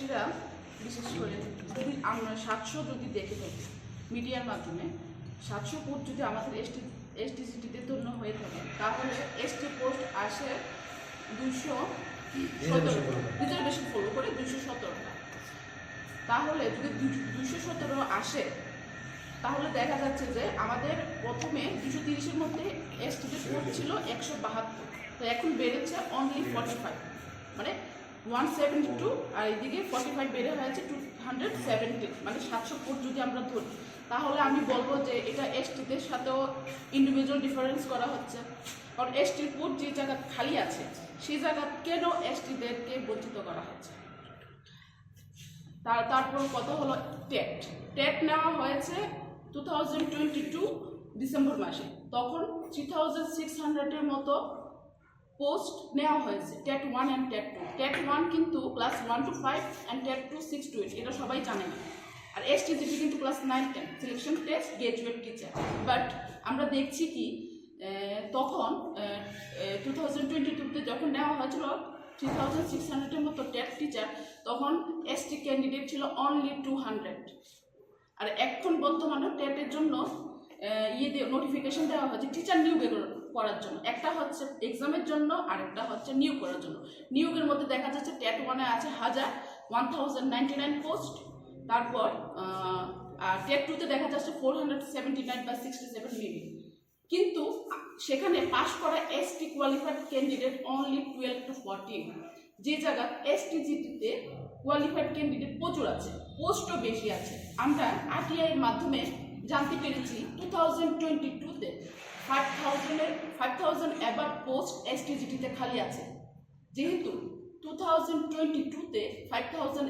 এসটিরা বিশেষ করে যদি আমরা সাতশো যদি দেখে থাকি মিডিয়ার মাধ্যমে সাতশো পোস্ট যদি আমাদের এসটি এসটি সিটিতে জন্য হয়ে থাকে তাহলে এসটি পোস্ট আসে দুশো সতেরো। বেশি ফলো করে দুশো সতেরোটা তাহলে যদি দুশো সতেরো আসে তাহলে দেখা যাচ্ছে যে আমাদের প্রথমে দুশো তিরিশের মধ্যে এসটিতে পোস্ট ছিল একশো বাহাত্তর। তো এখন বেড়েছে অনলি ফর্টি ফাইভ মানে ওয়ান সেভেন্টি টু আর এদিকে ফর্টি ফাইভ বেড়ে হয়েছে টু হান্ড্রেড সেভেন্টি মানে সাতশো পোস্ট যদি আমরা ধরি, তাহলে আমি বলব যে এটা এসটিদের সাথেও ইন্ডিভিজুয়াল ডিফারেন্স করা হচ্ছে। কারণ এসটির পোস্ট যে জায়গা খালি আছে সেই জায়গা কেন এসটিদেরকে বঞ্চিত করা হচ্ছে? তার তারপর কত হলো টেট? টেট নেওয়া হয়েছে two thousand twenty two December মাসে। তখন থ্রি থাউজেন্ড সিক্স হান্ড্রেডের মতো পোস্ট নেওয়া হয়েছে, TET one and TET two. TET one কিন্তু class one two five and TET two six two eight, এটা সবাই জানে না। আর এস টিজিটি কিন্তু class nine, ten, selection test, graduate teacher. But আমরা দেখছি কি তখন টু থাউজেন্ড টোয়েন্টি টুতে যখন নেওয়া হয়েছিল থ্রি থাউজেন্ড সিক্স হান্ড্রেডের মতো টেট টিচার, তখন এস টি ক্যান্ডিডেট ছিল অনলি টু হান্ড্রেড। আর এখন বর্তমানে টেটের জন্য ইয়ে দিয়ে নোটিফিকেশন দেওয়া হয়েছে টিচার নিউ নিয়োগ করার জন্য। একটা হচ্ছে এক্সামের জন্য আর একটা হচ্ছে নিয়োগ করার জন্য। নিয়োগের মধ্যে দেখা যাচ্ছে ট্যাট ওয়ানে আছে হাজার ওয়ান নাইন পোস্ট তারপর আর টেট টুতে দেখা যাচ্ছে ফোর হান্ড্রেড সেভেন্টি নাইন বা সিক্সটি কিন্তু সেখানে পাশ করা ST qualified candidate only twelve to fourteen যে জায়গা এসটি জিটিতে কোয়ালিফাইড ক্যান্ডিডেট প্রচুর আছে পোস্টও বেশি আছে। আমরা আরটিআই এর মাধ্যমে জানতে পেরেছি টু থাউজেন্ড টোয়েন্টি টুতে ফাইভ থাউজেন্ডের ফাইভ থাউজেন্ড পোস্ট এসটি জিটিতে খালি আছে। যেহেতু টু থাউজেন্ড টোয়েন্টি টুতে ফাইভ থাউজেন্ড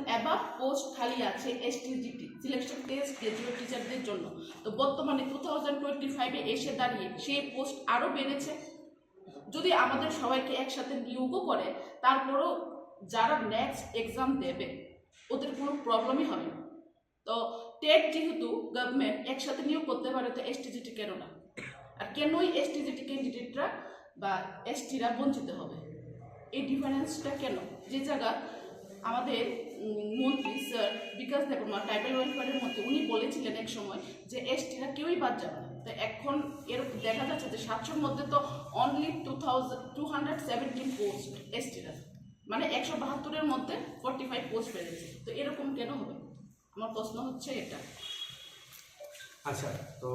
পোস্ট খালি আছে এসটিজিটি সিলেকশন টেস্ট টিচারদের জন্য। তো বর্তমানে টু থাউজেন্ড টোয়েন্টি ফাইভে এসে দাঁড়িয়ে পোস্ট আরও বেড়েছে। যদি আমাদের সবাইকে একসাথে নিয়োগও করে, তারপরেও যারা নেক্সট এক্সাম দেবে, ওদের কোনো প্রবলেমই হবে না। তো টেট যেহেতু গভর্নমেন্ট একসাথে নিয়োগ করতে পারে, তো এসটিজিটি কেন না? কেনই এসটিজিটি ক্যান্ডিডেটরা বা এসটিরা বঞ্চিত হবে? এই ডিফারেন্সটা কেন? যে জায়গা আমাদের মন্ত্রী স্যার বিকাশ দেবমা ট্রাইবাল ওয়েলফেয়ারের মধ্যে উনি বলেছিলেন এক সময় যে এসটিরা কেউই বাদ যাবে না। তো এখন এর দেখা যাচ্ছে যে সাতশোর মধ্যে তো only two thousand two hundred seventeen post এসটিরা মানে একশো বাহাত্তরের মধ্যে ফর্টি ফাইভ পোস্ট বেড়েছে। তো এরকম কেন হবে? আমার প্রশ্ন হচ্ছে এটা। আচ্ছা তো